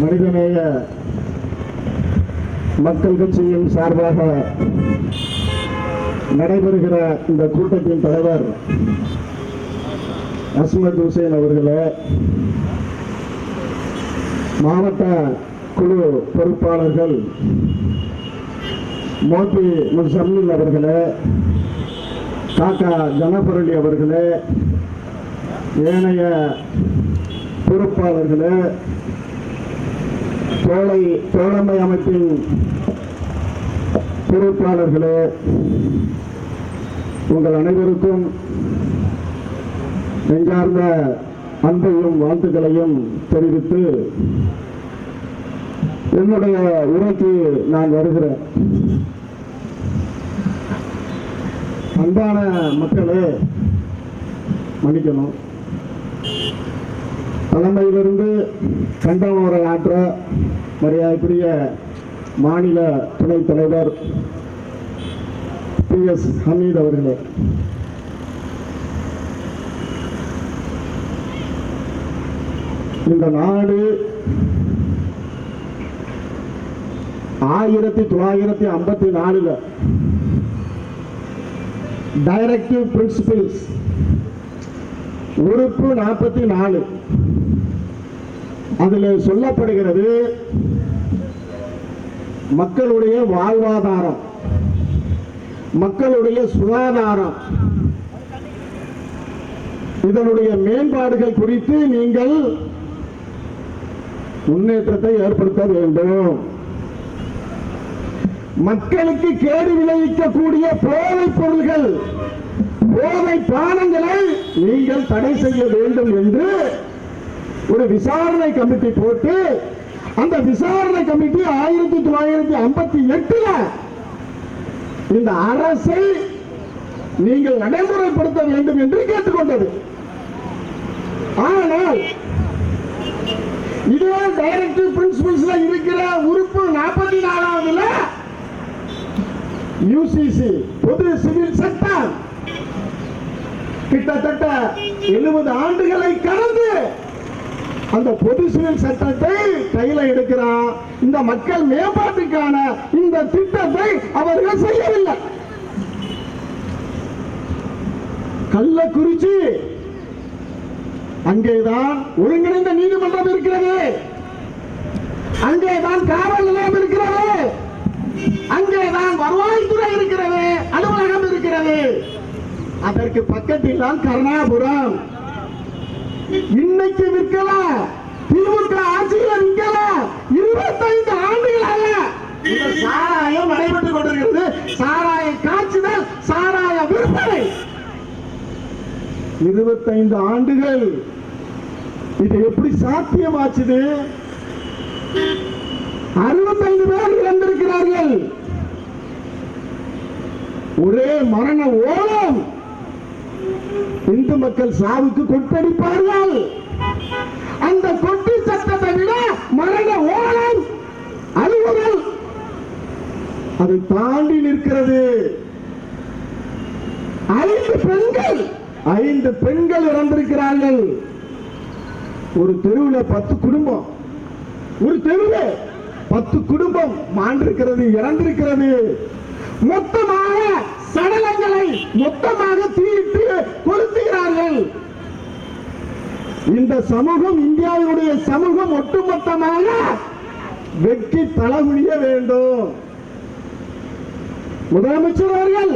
மனிதநேய மக்கள் கட்சியின் சார்பாக நடைபெறுகிற இந்த கூட்டத்தின் தலைவர் அஸ்மத் ஹுசேன் அவர்களே மாவட்ட குழு பொறுப்பாளர்கள் மோதி முசம்மில் அவர்களே காக்கா ஜனபரளி அவர்களே ஏனைய பொறுப்பாளர்களே தோழை தோழமை அமைப்பின் பொறுப்பாளர்களே உங்கள் அனைவருக்கும் நெஞ்சார்ந்த அன்பையும் வாழ்த்துக்களையும் தெரிவித்து என்னுடைய உரைக்கு நான் வருகிறேன். அன்பான மக்களே மன்னிக்கணும். தலைமையிலிருந்து கண்டவரை ஆற்ற மரியாதைக்குரிய மாநில துணைத் தலைவர் பி எஸ் ஹமீத் அவர்களே. இந்த நாடு ஆயிரத்தி தொள்ளாயிரத்தி ஐம்பத்தி நாலுல டைரக்டிவ் பிரின்சிபிள்ஸ் உறுப்பு நாற்பத்தி நாலு. அதில் சொல்லப்படுகிறது மக்களுடைய வாழ்வாதாரம் மக்களுடைய சுகாதாரம். இதனுடைய மேம்பாடுகள் குறித்து நீங்கள் முன்னேற்றத்தை ஏற்படுத்த வேண்டும். மக்களுக்கு கேடு விளைவிக்கக்கூடிய போதைப் பொருள்கள் போதை பானங்களை நீங்கள் தடை செய்ய வேண்டும் என்று ஒரு விசாரணை கமிட்டி போட்டு அந்த விசாரணை கமிட்டி ஆயிரத்தி தொள்ளாயிரத்தி ஐம்பத்தி எட்டுல இந்த அரசை நீங்கள் நடைமுறைப்படுத்த வேண்டும் என்று கேட்டுக்கொண்டது. ஆனால் இதே டைரக்டிவ் பிரின்சிபல்ஸ்ல இருக்கிற உறுப்பு நாற்பத்தி நாலாவதுல யூசிசி பொது சிவில் சட்டம் கிட்டத்தட்ட எழுபது ஆண்டுகளை கடந்து அந்த பொது சிவில் சட்டத்தை கையில எடுக்கிறான் இந்த மக்கள் மேம்பாட்டுக்கான இந்த திட்டத்தை அவர்கள் செய்யவில்லை. கள்ளக்குறிச்சி அங்கேதான் ஒருங்கிணைந்த நீதிமன்றம் இருக்கிறது. அங்கேதான் காவல் நிலையம் இருக்கிறது. அங்கேதான் வருவாய்த்துறை இருக்கிறது. அலுவலகம் இருக்கிறது. அதற்கு பக்கத்தில் தான் கருணாபுரம். இன்னைக்கு விற்கல திமுக ஆட்சியில விற்கலாம் இருபத்தைந்து ஆண்டுகளாக இந்த சாராயம் நடைபெற்றுக் கொண்டிருக்கிறது. சாராய காய்ச்சுதல் சாராய விற்பனை. இருபத்தைந்து ஆண்டுகள் இது எப்படி சாத்தியமாச்சுது? அறுபத்தைந்து பேர் இறந்திருக்கிறார்கள். ஒரே மரண ஓலம் இந்து மக்கள் சாவுக்கு கொட்டடிப்பார்கள். அந்த கொட்டி சட்டத்தை விட மரண ஓலம் அலுவலல் அதை தாண்டி நிற்கிறது. ஐந்து பெண்கள் ஐந்து பெண்கள் இறந்திருக்கிறார்கள். ஒரு தெருவில் பத்து குடும்பம். ஒரு தெருவில் பத்து குடும்பம் மாண்டிருக்கிறது இறந்திருக்கிறது. மொத்தமாக சடலங்களை மொத்தமாக இந்த சமூகம் இந்தியாவினுடைய சமூகம் ஒட்டுமொத்தமாக வெட்கி தலகுனிய வேண்டும். முதலமைச்சர் அவர்கள்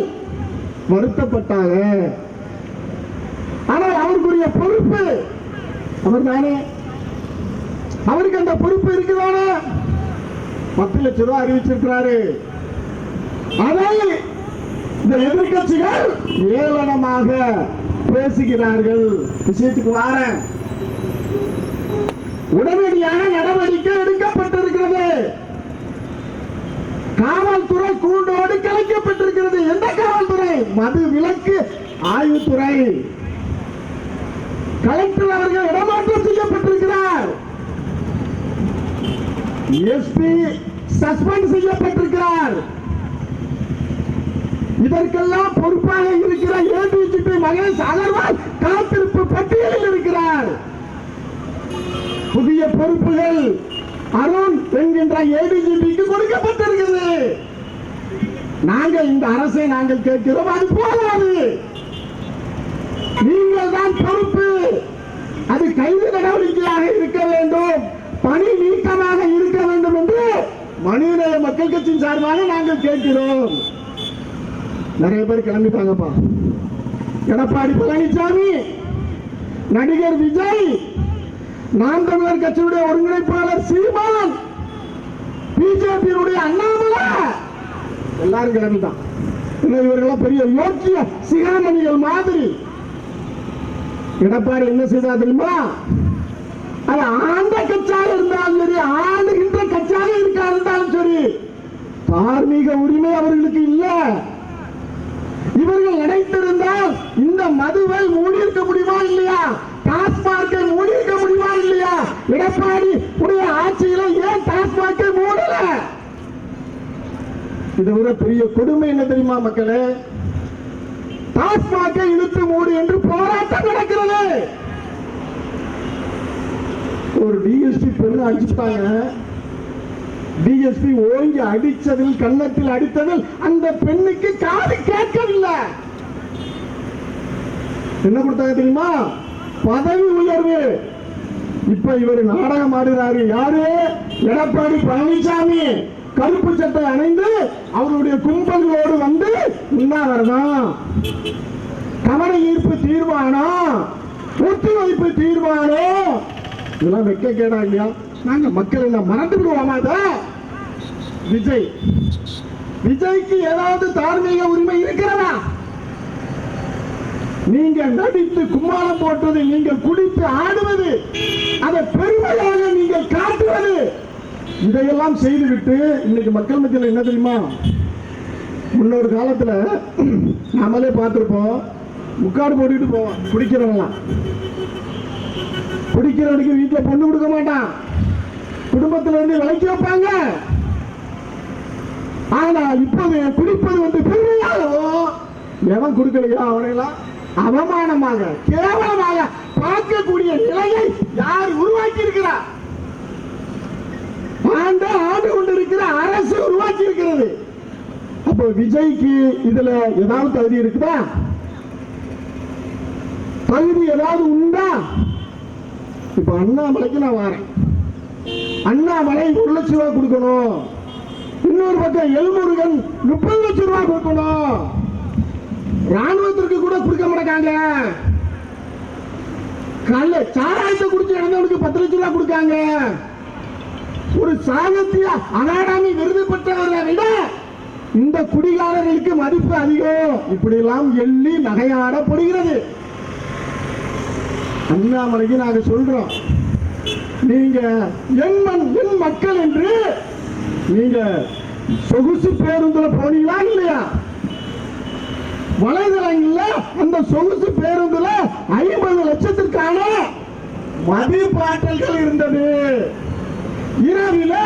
வருத்தப்பட்டாங்க. ஆனால் அவருக்குரிய பொறுப்பு அவர் தானே அவருக்கு அந்த பொறுப்பு இருக்குதானே? பத்து லட்சம் ரூபாய் அறிவிச்சிருக்கிறாரு. அதை இந்த எதிர்கட்சிகள் ஏளனமாக பேசுகிறார்கள். விஷயத்துக்கு வாரேன். உடனடியான நடவடிக்கை எடுக்கப்பட்டிருக்கிறது. காவல்துறை கூண்டோடு கலைக்கப்பட்டிருக்கிறது. எந்த காவல்துறை? மது விலக்கு ஆய்வுத்துறை. கலெக்டர் அவர்கள் இடமாற்றம் செய்யப்பட்டிருக்கிறார். எஸ்பி சஸ்பெண்ட் செய்யப்பட்டிருக்கிறார். இதற்கெல்லாம் பொறுப்பாக இருக்கிற ஏடிஜிபி மகேஷ் அகர்வால் காத்திருப்பு பட்டியலில் இருக்கிறார். புதிய பொறுப்புகள் அருண் என்கின்ற ஏடிஜிபிக்கு கொடுக்கப்பட்டிருக்கிறது. நாங்கள் இந்த அரசை நாங்கள் கேட்கிறோம் அது போதாது. நீங்கள் தான் பொறுப்பு. அது கைது நடவடிக்கையாக இருக்க வேண்டும். பணி நீக்கமாக இருக்க வேண்டும் என்று மனிதநேய மக்கள் கட்சியின் சார்பாக நாங்கள் கேட்கிறோம். நிறைய பேர் கிளம்பிட்டாங்கப்பா எடப்பாடி பழனிசாமி நடிகர் விஜய் நாம் தமிழர் கட்சியுடைய ஒருங்கிணைப்பாளர் சீமான். பிஜேபியினுடைய அண்ணாமலை. எல்லாரும் கிளம்பிதான் இன்னும் பெரிய யோக்கிய சிகாமணிகள் மாதிரி. எடப்பாடி என்ன செய்தா தெரியுமா? அது ஆண்ட கட்சியாக இருந்தாலும் சரி ஆளுகின்ற கட்சியாக இருக்கா இருந்தாலும் சரி தார்மீக உரிமை அவர்களுக்கு இல்லை. இவர்கள் நினைத்திருந்தால் இந்த மதுவை மூடியிருக்க முடியுமா இல்லையா? டாஸ்மாக எடப்பாடி உடைய ஆட்சியில ஏன் டாஸ்மாக மூடல? இதை விட பெரிய கொடுமை என்ன தெரியுமா மக்களே? டாஸ்மாக இழுத்து மூடு என்று போராட்டம் நடக்கிறது. ஒரு டிஎஸ்பி பெண்ணு அடிச்சுட்டாங்க. டிஎஸ்பி ஓங்கி அடிச்சதில் கன்னத்தில் அடித்ததில் அந்த பெண்ணுக்கு காது கேட்கவில்லை. என்ன கொடுத்தாங்க தெரியுமா? பதவி உயர்வு. இப்ப இவர் நாடகம் ஆடுறாரு யாரு? எடப்பாடி பழனிசாமி. கருப்பு சட்டை அணிந்து அவருடைய கும்பல்களோடு வந்து உண்ணாவிரதம் கவன ஈர்ப்பு தீர்மானம் ஒத்துழைப்பு தீர்மானம் இதெல்லாம் வெக்க கேடா இல்லையா? நாங்க மக்கள் எல்லாம் மறந்து விடுவோமாத விஜய். விஜய்க்கு ஏதாவது தார்மீக உரிமை இருக்கிறதா? நீங்க நடித்து கும்மாளம் போட்டது நீங்கள் குடித்து ஆடுவது அதை பெருமையாக நீங்கள் காட்டுவது. இதையெல்லாம் செய்துவிட்டு இன்னைக்கு மக்கள் மத்தியில் என்ன தெரியுமா? முன்னொரு காலத்தில் நாமளே பார்த்துருப்போம். முக்காடு போட்டுட்டு போவோம். குடிக்கிறவங்களாம் குடிக்கிறவனுக்கு வீட்டில் பொண்ணு கொடுக்க மாட்டான். குடும்பத்தில் இருந்து விலைக்கு வைப்பாங்க. ஆனால் இப்போது குடிப்பது வந்து பெருமையாகவும் எவன் கொடுக்கலையா அவனையெல்லாம்? அவமானமாக கேவலமாக பார்க்கக்கூடிய நிலையை யார் உருவாக்கி இருக்கிறார் ஆண்ட ஆண்டு கொண்டிருக்கிற அரசு உருவாக்கி இருக்கிறது அப்போ விஜய்க்கு இதுல ஏதாவது தகுதி இருக்குதா? தகுதி ஏதாவது உண்டா? இப்ப அண்ணாமலைக்கு நான் வரேன். அண்ணாமலை ஒரு லட்சம் ரூபாய் கொடுக்கணும். இன்னொரு பக்கம் எல்முருகன் முப்பது லட்சம் ரூபாய் கொடுக்கணும். ராணுவத்திற்கு கூட கொடுக்க மாட்டாங்க கல்ல சாராயத்தை குடிச்சு இறந்தவனுக்கு பத்து லட்சம் ரூபாய் கொடுக்காங்க. ஒரு சாகத்திய அனாடாமி விருது பெற்றவர்களை விட இந்த குடிகாரர்களுக்கு மதிப்பு அதிகம். இப்படி எல்லாம் எள்ளி நகையாடப்படுகிறது. அண்ணாமலைக்கு நாங்க சொல்றோம். நீங்க என் என் மக்கள் என்று நீங்க சொகுசு பேருந்துல போனீங்களா இல்லையா? வலைதளங்கள்ல அந்த சொகுசு பேருந்துல ஐம்பது லட்சத்திற்கான மதிப்பாற்றல்கள் இருந்தது. இரவில்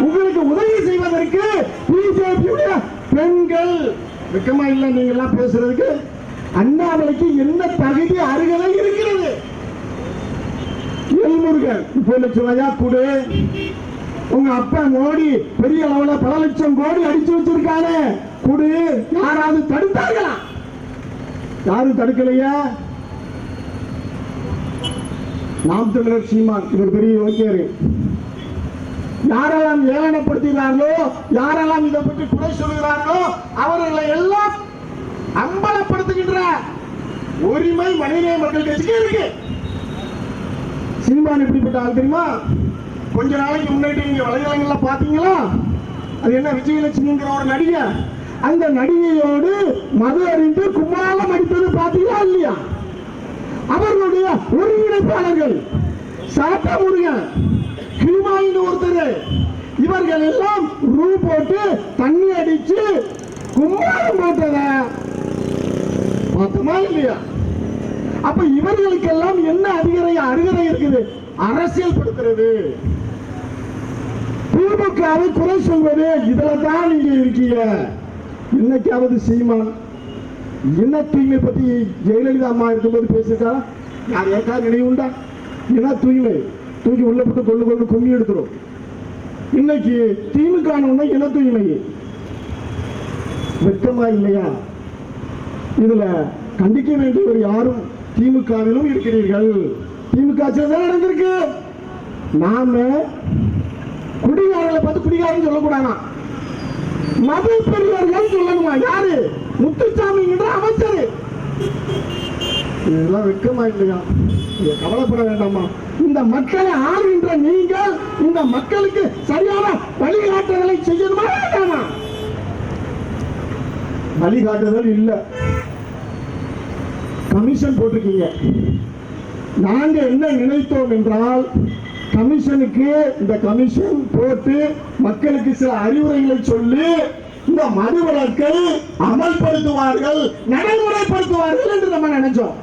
உங்களுக்கு உதவி செய்வதற்கு பிஜேபியுடைய பெண்கள் வெக்கமா இல்ல நீங்க எல்லாம் பேசுறதுக்கு அண்ணாமலைக்கு என்ன தகுதி அருகதை இருக்கிறது? எல்முருகன் முப்பது லட்சம் ரூபாயா? கொடு. உங்க அப்பா மோடி பெரிய அளவுல பல லட்சம் கோடி அடிச்சு வச்சிருக்காரு கொடு. யாராவது தடுத்தார்களா? யாரும் தடுக்கலையா? நாம் தமிழர் சீமான் இவர் பெரிய யோக்கியரு யாரெல்லாம் ஏளனப்படுத்துகிறார்களோ யாரெல்லாம் இதை பற்றி குறை சொல்கிறார்களோ அவர்களை எல்லாம் அம்பலப்படுத்துகின்ற உரிமை மனிதநேய மக்கள் கட்சிக்கு இருக்கு. சீமான் எப்படிப்பட்ட ஆள் தெரியுமா? கொஞ்ச நாளைக்கு முன்னாடி நீங்க வலைதளங்கள்ல பாத்தீங்களா அது என்ன விஜயலட்சுமிங்கிற ஒரு நடிகை. அந்த நடிகையோடு மது அறிந்து கும்மாளம் அடித்தது பார்த்தீங்களா இல்லையா? அவர்களுடைய ஒருங்கிணைப்பாளர்கள் சாத்த முருகன் கிருமாயின்னு ஒருத்தர். இவர்கள் எல்லாம் ரூ போட்டு தண்ணி அடிச்சு கும்மாளம் போட்டத பார்த்தோமா இல்லையா? அப்ப இவர்களுக்கெல்லாம் என்ன அதிகரை அருகதை இருக்குது? அரசியல் படுத்துறது. திமுகவை குறை சொல்வது இதுல தான் நீங்க இருக்கீங்க. இன்னைக்காவது சீமான் இன தூய்மை பத்தி ஜெயலலிதா அம்மா இருக்கும்போது பேசியிருக்கா யார் ஏற்கா நினைவுண்டா இன தூய்மை தூக்கி உள்ள போட்டு கொண்டு கொண்டு கும்மி எடுத்துரும். இன்னைக்கு திமுக இன தூய்மை. வெட்கமா இல்லையா? இதுல கண்டிக்க வேண்டியவர் யாரும் திமுகவிலும் இருக்கிறீர்கள். திமுக நடந்திருக்கு? நாம குடிகாரர்களை பார்த்து குடிகாரன் சொல்லக்கூடாதான். மத பெரியவர்கள் சொல்லணுமா யாரு? முத்துசாமிங்கிற அமைச்சர். இதெல்லாம் வெட்கமா இல்லையா? இதை கவலைப்பட வேண்டாமா இந்த மக்களை ஆளுகின்ற நீங்கள் இந்த மக்களுக்கு சரியான வழிகாட்டுதலை செய்யணுமா வேண்டாமா? வழிகாட்டுதல் இல்ல. கமிஷன் போட்டிருக்கீங்க. நாங்க என்ன நினைத்தோம் என்றால் கமிஷனுக்கு இந்த கமிஷன் போட்டு மக்களுக்கு சில அறிவுரைகளை சொல்லி இந்த மது விலக்கை அமல்படுத்துவார்கள் நடைமுறைப்படுத்துவார்கள் என்று நம்ம நினைச்சோம்.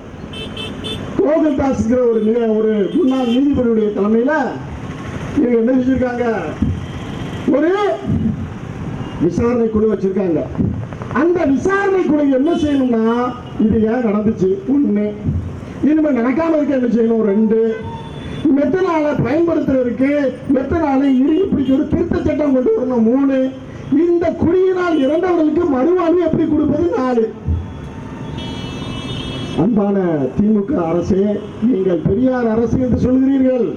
கோகுல்தாஸ்ங்கிற ஒரு ஒரு முன்னாள் நீதிபதியுடைய தலைமையில் இவங்க என்ன செஞ்சிருக்காங்க? ஒரு விசாரணை குழு வச்சிருக்காங்க. அந்த விசாரணை குழு என்ன செய்யணும்னா இது ஏன் நடந்துச்சு? ஒன்று இனிமேல் நடக்காம இருக்க என்ன செய்யணும்? ரெண்டு. மெத்தனால பயன்படுத்துறதுக்கு மெத்தனால இறுகி பிடிக்க ஒரு திருத்த சட்டம் கொண்டு வரணும். மூணு இந்த குடியினால் இறந்தவர்களுக்கு மறுவாழ்வு எப்படி கொடுப்பது? நாலு. அன்பான திமுக அரசே நீங்கள் பெரியார் அரசு என்று சொல்கிறீர்கள்.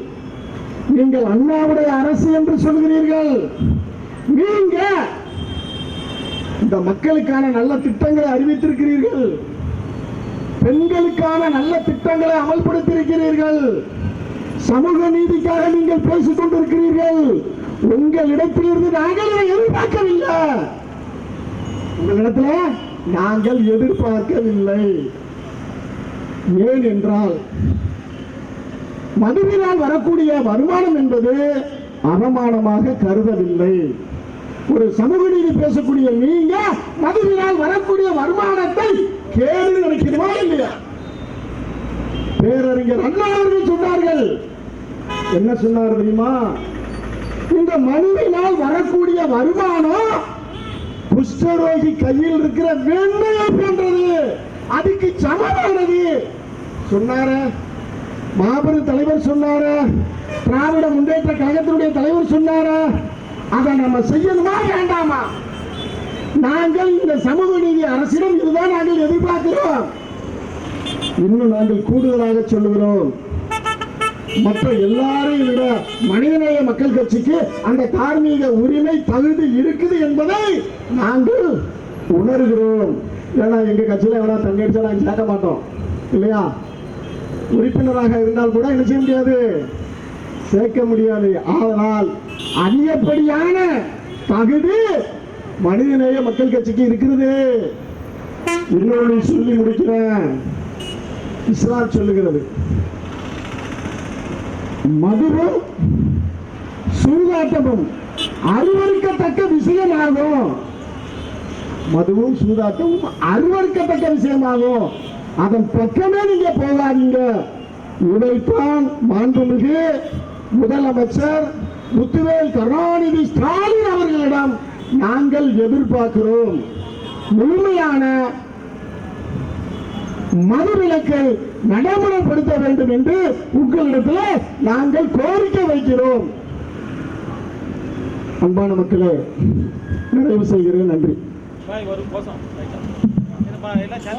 நீங்கள் அண்ணாவுடைய அரசு என்று சொல்கிறீர்கள். நீங்க இந்த மக்களுக்கான நல்ல திட்டங்களை அறிவித்திருக்கிறீர்கள். பெண்களுக்கான நல்ல திட்டங்களை அமல்படுத்தியிருக்கிறீர்கள். சமூக நீதிக்காக நீங்கள் பேசிக் கொண்டிருக்கிறீர்கள். உங்கள் இடத்திலிருந்து நாங்கள் இதை எதிர்பார்க்கவில்லை. உங்களிடத்துல நாங்கள் எதிர்பார்க்கவில்லை. ஏன் என்றால் மதுவினால் வரக்கூடிய வருமானம் என்பது அவமானமாக கருதவில்லை. ஒரு சமூக நீதி பேசக்கூடிய நீங்க மதுவினால் வரக்கூடிய வருமானத்தை கேள்வி நினைக்கிறமா இல்லையா? பேரறிஞர் அண்ணா அவர்கள் சொன்னார்கள் என்ன சொன்னார் தெரியுமா? இந்த மனுவினால் வரக்கூடிய வருமானம் குஷ்டரோகி கையில் இருக்கிற வெண்மையை போன்றது அதுக்கு சமமானது. சொன்னார. மாபெரும் தலைவர் சொன்னார. திராவிட முன்னேற்ற கழகத்தினுடைய தலைவர் சொன்னார. அதை நம்ம செய்யணுமா வேண்டாமா? நாங்கள் இந்த சமூக நீதி அரசிடம் இதுதான் நாங்கள் எதிர்பார்க்கிறோம். இன்னும் நாங்கள் கூடுதலாக சொல்லுகிறோம். மற்ற எல்லாரையும் விட மனிதநேய மக்கள் கட்சிக்கு அந்த தார்மீக உரிமை தகுதி இருக்குது என்பதை நாங்கள் உணர்கிறோம். ஏன்னா எங்க கட்சியில எவ்வளோ தங்கடிச்சா நாங்கள் சேர்க்க மாட்டோம். இல்லையா? உறுப்பினராக இருந்தால் கூட என்ன செய்ய முடியாது? சேர்க்க முடியாது. ஆனால் அதிகப்படியான தகுதி மனிதநேய மக்கள் கட்சிக்கு இருக்கிறது. இன்னொன்று சொல்லி முடிக்கிறேன். இஸ்லாம் சொல்லுகிறது. மதுவும் சூதாட்டமும் அருவறுக்கத்தக்க விஷயமாகும். மதுவும் சூதாட்டமும் அருவறுக்கத்தக்க விஷயமாகும். அதன் பக்கமே நீங்க போகாதீங்க. இதைத்தான் மாண்புமிகு முதலமைச்சர் முத்துவேல் கருணாநிதி ஸ்டாலின் அவர்களிடம் நாங்கள் எதிர்பார்க்கிறோம். முழுமையான மதுவிலக்கை நடைமுறைப்படுத்த வேண்டும் என்று உங்களிடத்தில் நாங்கள் கோரிக்கை வைக்கிறோம். அன்பான மக்களே நிறைவு செய்கிறேன். நன்றி.